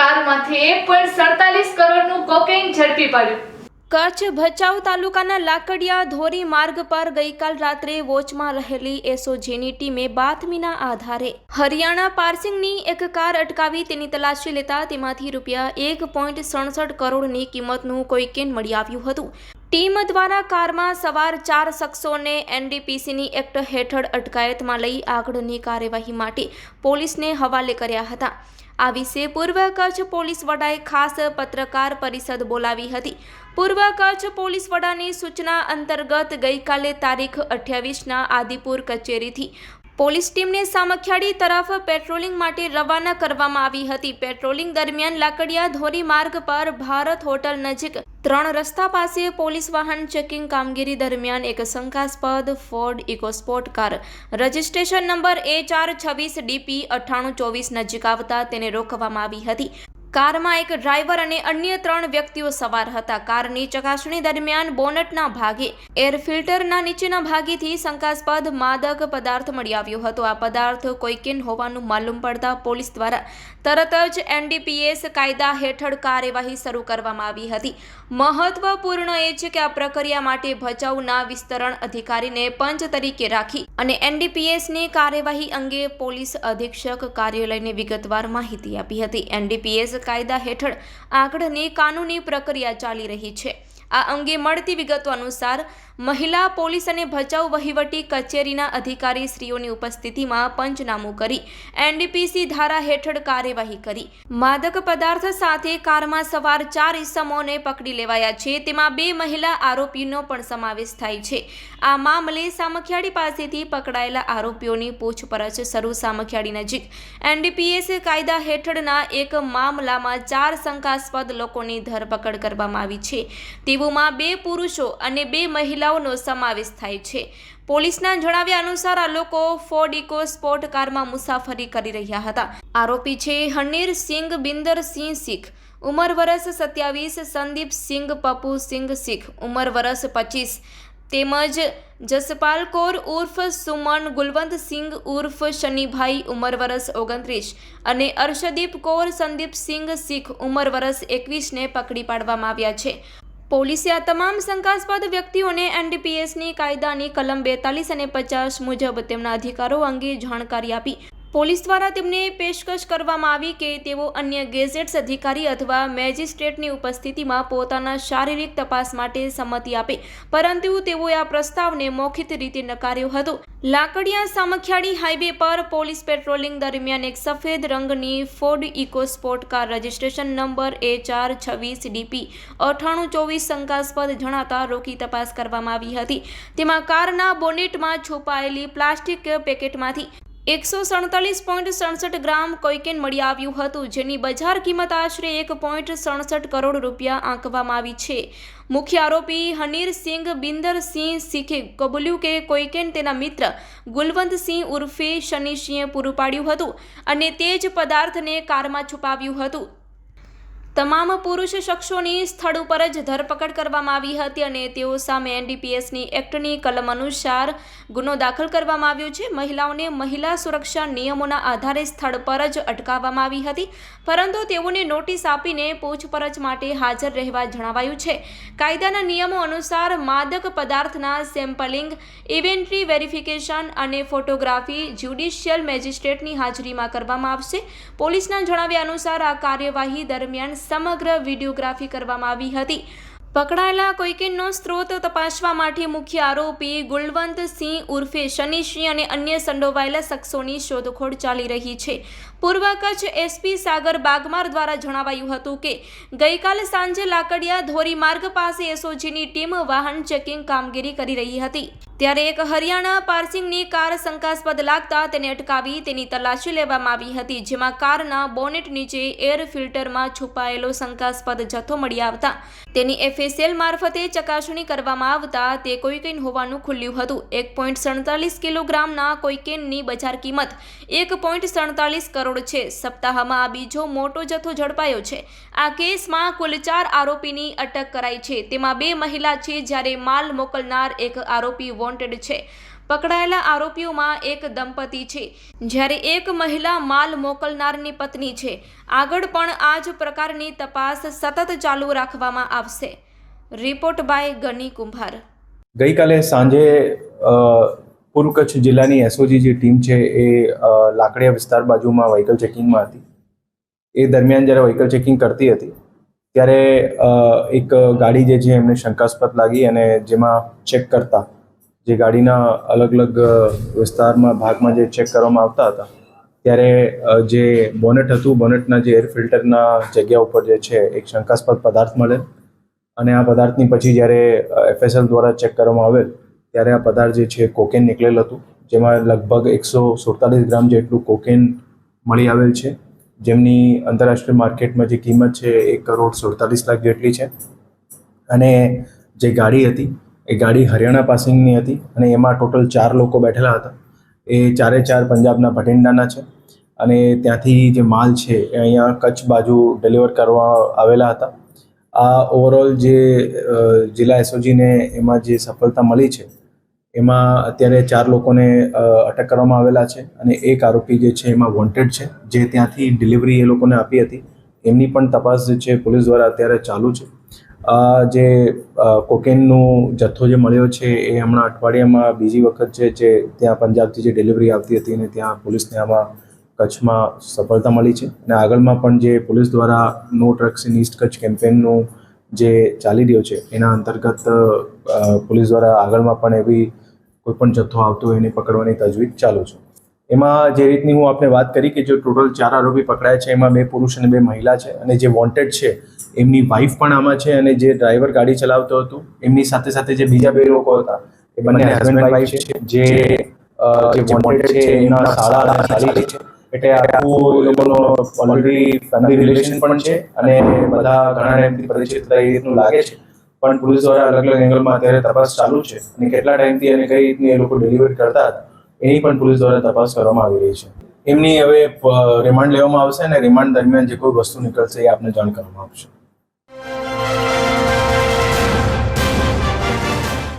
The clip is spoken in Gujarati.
કારમાંથી એક પોઈન્ટ સડતાલીસ કરોડનું કોકેઇન ઝડપી પડ્યું. કચ્છ ભચાઉ તાલુકાના લાકડિયા ધોરી માર્ગ પર ગઈકાલ રાત્રે વોચમાં રહેલી એસઓજીની ટીમે બાતમીના આધારે હરિયાણા પાર્સિંગની એક કાર અટકાવી તેની તલાશી લેતા તેમાંથી રૂપિયા એક પોઈન્ટ સડસઠ કરોડની કિંમતનું કોઈકેન મળી આવ્યું હતું. ટીમ દ્વારા કારમાં સવાર ચાર શખ્સોને એનડીપીસીની એક્ટ હેઠળ અટકાયતમાં લઈ આગળની કાર્યવાહી માટે પોલીસને હવાલે કર્યા હતા. આ વિશે પૂર્વ કચ્છ પોલીસ વડાએ ખાસ પત્રકાર પરિષદ બોલાવી હતી. પૂર્વ કચ્છ પોલીસ વડાની સૂચના અંતર્ગત ગઈકાલે તારીખ અઠ્યાવીસના આદિપુર કચેરીથી પોલીસ ટીમને સામખિયાળી તરફ પેટ્રોલિંગ માટે રવાના કરવામાં આવી હતી. પેટ્રોલિંગ દરમિયાન લાકડિયા ધોરી માર્ગ પર ભારત હોટલ નજીક ત્રણ રસ્તા પાસે પોલીસ વાહન ચેકિંગ કામગીરી દરમિયાન એક શંકાસ્પદ Ford EcoSport car registration number A ચાર છવ્વીસ ડીપી અઠ્ઠાણું ચોવીસ નજીક આવતા તેને રોકવામાં આવી હતી. કારમાં એક ડ્રાઈવર અને અન્ય ત્રણ વ્યક્તિઓ સવાર હતા. કારની ચકાસણી દરમિયાન બોનટના ભાગે, એર ફિલ્ટરના નીચેના ભાગેથી શંકાસ્પદ માદક પદાર્થ મળી આવ્યો હતો. આ પદાર્થ કોઈકેન હોવાનું માલુમ પડતા પોલીસ દ્વારા તરત જ એનડીપીએસ કાયદા હેઠળ કાર્યવાહી શરૂ કરવામાં આવી હતી. મહત્વપૂર્ણ એ છે કે આ પ્રક્રિયા માટે ભચાઉના વિસ્તરણ અધિકારીને પંચ તરીકે રાખી અને એનડીપીએસની કાર્યવાહી અંગે પોલીસ અધિક્ષક કાર્યાલયને વિગતવાર માહિતી આપી હતી. એનડીપીએસ કાયદા હેઠળ આગળની કાનૂની પ્રક્રિયા ચાલી રહી છે. આ અંગે મળતી વિગતો અનુસાર મહિલા પોલીસ અને ભચાઉ વહીવટી કચેરીના અધિકારી શ્રીઓની ઉપસ્થિતિમાં પંચનામું કરી એનડીપીસી ધારા હેઠળ કાર્યવાહી કરી. માદક પદાર્થ સાથે કારમાં સવાર ચાર ઇસમોને પકડી લેવાયા છે. તેમાં બે મહિલા આરોપીનો પણ સમાવેશ થાય છે. આ મામલે સામખિયાળી પાસેથી પકડાયેલા આરોપીઓની પૂછપરછ શરૂ સામખિયાળી નજીક. એનડીપીએસ કાયદા હેઠળના એક મામલામાં ચાર શંકાસ્પદ લોકોની ધરપકડ કરવામાં આવી છે. તેઓમાં બે પુરુષો અને બે મહિલાઓનો સમાવેશ થાય છે. પોલીસના જણાવ્યા અનુસાર આ લોકો ફોર્ડ ઇકો સ્પોર્ટ કારમાં મુસાફરી કરી રહ્યા હતા. આરોપી છે હનીર સિંઘ, બિંદર સિંહ શીખ, ઉંમર વરસ સત્યાવીસ, સંદીપ સિંઘ પપુ સિંઘ શીખ, ઉંમર વરસ પચીસ, તેમજ જસપાલ કૌર ઉર્ફ સુમન, ગુલવંત સિંઘ ઉર્ફ શનિભાઈ, ઉંમર વરસ ઓગણત્રીસ અને અર્શદીપ કૌર, સંદીપ સિંઘ શીખ, ઉંમર વરસ એકવીસને પકડી પાડવામાં આવ્યા છે. પોલીસે આ તમામ શંકાસ્પદ વ્યક્તિઓને એનડીપીએસની કાયદાની કલમ બેતાલીસ અને પચાસ મુજબ તેમના અધિકારો અંગે જાણકારી આપી. પોલીસ દ્વારા તેમને પેશકશ કરવામાં આવી કે તેઓ અન્ય ગેઝેટ્સ અધિકારી અથવા મેજિસ્ટ્રેટની ઉપસ્થિતિમાં પોતાના શારીરિક તપાસ માટે સંમતિ આપે, પરંતુ તેઓએ આ પ્રસ્તાવને મૌખિક રીતે નકાર્યો હતો. લાકડિયા સામખિયાળી હાઈવે પર પોલીસ પેટ્રોલિંગ દરમિયાન એક સફેદ રંગની Ford EcoSport car registration number A ચાર છવ્વીસ ડીપી અઠાણું ચોવીસ શંકાસ્પદ જણાતા રોકી તપાસ કરવામાં આવી હતી. તેમાં કારના બોનેટમાં છુપાયેલી પ્લાસ્ટિક પેકેટમાંથી એકસો સડતાલીસ પોઈન્ટ સડસઠ ગ્રામ કોઈકેન મળી આવ્યું હતું, જેની બજાર કિંમત આશરે એક પોઈન્ટ સડસઠ કરોડ રૂપિયા આંકવામાં આવી છે. મુખ્ય આરોપી હનીર સિંઘ, બિંદર સિંહ શીખે કબૂલ્યું કે કોઈકેન તેના મિત્ર ગુલવંત સિંહ ઉર્ફે શનિસિંહે પૂરું પાડ્યું હતું અને તે જ પદાર્થને કારમાં છુપાવ્યું હતું. તમામ પુરુષ શખ્સોની સ્થળ ઉપર જ ધરપકડ કરવામાં આવી હતી અને તેઓ સામે એનડીપીએસની એક્ટની કલમ અનુસાર ગુનો દાખલ કરવામાં આવ્યો છે. મહિલાઓને મહિલા સુરક્ષા નિયમોના આધારે સ્થળ પર જ અટકાવવામાં આવી હતી, પરંતુ તેઓને નોટિસ આપીને પૂછપરછ માટે હાજર રહેવા જણાવાયું છે. કાયદાના નિયમો અનુસાર માદક પદાર્થના સેમ્પલિંગ, ઇવેન્ટ્રી વેરિફિકેશન અને ફોટોગ્રાફી જ્યુડિશિયલ મેજિસ્ટ્રેટની હાજરીમાં કરવામાં આવશે. પોલીસના જણાવ્યા અનુસાર આ કાર્યવાહી દરમિયાન સમગ્ર વિડીયોગ્રાફી કરવામાં આવી હતી. પકડાયેલા કોઈકેનનો સ્ત્રોત તપાસવા માટે મુખ્ય આરોપી ગુલવંત સિંહ ઉર્ફે શનિસિંહ અને અન્ય સંડોવાયેલા શખ્સોની શોધખોળ ચાલી રહી છે. પૂર્વ કચ્છ એસપી સાગર બાગમાર દ્વારા જણાવાયું હતું કે, ગઈકાલે સાંજે લાકડિયા ધોરી માર્ગ પાસે એસઓજીની ટીમ વાહન ચેકિંગ કામગીરી કરી રહી હતી. ત્યારે એક હરિયાણા પાર્સિંગની કાર શંકાસ્પદ લાગતા તેને અટકાવી તેની તલાશી લેવામાં આવી હતી, જેમાં કારના બોનેટ નીચે એર ફિલ્ટરમાં છુપાયેલો શંકાસ્પદ જથ્થો મળી આવતા. તેની એફએસએલ મારફતે ચકાસણી કરવામાં આવતા તે કોઈકેન હોવાનું ખુલ્યું હતું. એક પોઈન્ટ સડતાલીસ કિલોગ્રામના કોઈકેનની બજાર કિંમત એક પોઈન્ટ સડતાલીસ કરોડ છે. સપ્તાહમાં આ બીજો મોટો જથ્થો ઝડપાયો છે. આ કેસમાં કુલ ચાર આરોપીની અટક કરાઈ છે. તેમાં બે મહિલા છે જ્યારે માલ મોકલનાર એક આરોપી વોન્ટેડ છે. પકડાયેલા આરોપીઓમાં એક દંપતી છે. જ્યારે એક મહિલા માલ મોકલનારની પત્ની છે. આગળ પણ આ જ પ્રકારની તપાસ સતત ચાલુ રાખવામાં આવશે. રિપોર્ટ બાય ગની કુંભાર. ગઈકાલે સાંજે પૂર્વ કચ્છ જિલ્લાની એસઓજી જે ટીમ છે એ લાકડિયા વિસ્તાર બાજુમાં વ્હીકલ ચેકિંગમાં હતી. એ દરમિયાન જ્યારે વ્હીકલ ચેકિંગ કરતી હતી, ત્યારે એક ગાડી જે છે એમને શંકાસ્પદ લાગી અને જેમાં ચેક કરતા, જે ગાડીના અલગ અલગ વિસ્તારમાં ભાગમાં જે ચેક કરવામાં આવતા હતા, ત્યારે જે બોનેટ હતું બોનેટના જે એર ફિલ્ટરના જગ્યા ઉપર જે છે એક શંકાસ્પદ પદાર્થ મળે અને આ પદાર્થની પછી જ્યારે એફએસએલ દ્વારા ચેક કરવામાં આવેલ ત્યારે આ પદાર્થ જે છે, કોકેન નીકળેલ હતું, જેમાં લગભગ એકસો સુડતાલીસ ગ્રામ જેટલું કોકેન મળી આવેલ છે. જેમની આંતરરાષ્ટ્રીય માર્કેટમાં જે કિંમત છે એક કરોડ સુડતાલીસ લાખ જેટલી છે. અને જે ગાડી હતી, એ ગાડી હરિયાણા પાસિંગની હતી અને એમાં ટોટલ ચાર લોકો બેઠેલા હતા. એ ચારે ચાર પંજાબના ભટિંડાના છે અને ત્યાંથી જે માલ છે, એ અહીંયા કચ્છ બાજુ ડિલિવર કરવા આવેલા હતા. આ ઓવરઓલ જે જિલ્લા એસઓજીને એમાં જે સફળતા મળી છે એમાં અત્યારે ચાર લોકોને અટક કરવામાં આવેલા છે અને એક આરોપી જે છે એમાં વોન્ટેડ છે, જે ત્યાંથી ડિલિવરી એ લોકોને આપી હતી. એમની પણ તપાસ જે છે પોલીસ દ્વારા અત્યારે ચાલુ છે. આ જે કોકેનનો જથ્થો જે મળ્યો છે એ હમણાં અઠવાડિયામાં બીજી વખત છે જે ત્યાં પંજાબથી જે ડિલિવરી આવતી હતી અને ત્યાં પોલીસને આમાં કચ્છમાં સફળતા મળી છે. અને આગળમાં પણ જે પોલીસ દ્વારા no drugs in East Kutch કેમ્પેનનું જે ચાલી રહ્યો છે, એના અંતર્ગત પોલીસ દ્વારા આગળમાં પણ એવી કોઈ પણ જથ્થો આવતો હોય એને પકડવાની તજવીજ ચાલુ છે. એમાં જે રીતની હું આપને વાત કરી કે જે ટોટલ ચાર આરોપી પકડાયા છે એમાં બે પુરુષ અને બે મહિલા છે અને જે વોન્ટેડ છે એમની વાઈફ પણ આમાં છે અને જે ડ્રાઈવર ગાડી ચલાવતો હતો એમની સાથે સાથે જે બીજા બે લોકો હતા એ બંને હસબન્ડ વાઇફ છે. જે વોન્ટેડ છે છે એટલે આખું લોકોનો ઓલરેડી ફેમિલી રિલેશન પણ છે અને બધા ઘણા ટાઈમથી પરિચિત હતા એ રીતનું લાગે છે. પણ પોલીસ દ્વારા અલગ અલગ એંગલમાં અત્યારે તપાસ ચાલુ છે અને કેટલા ટાઈમથી અને કઈ રીતની એ લોકો ડિલિવરી કરતા હતા, એની પણ પોલીસ દ્વારા તપાસ કરવામાં આવી રહી છે. એમની હવે રિમાન્ડ લેવામાં આવશે અને રિમાન્ડ દરમિયાન જે કોઈ વસ્તુ નીકળશે એ આપને જાણ કરવામાં આવશે.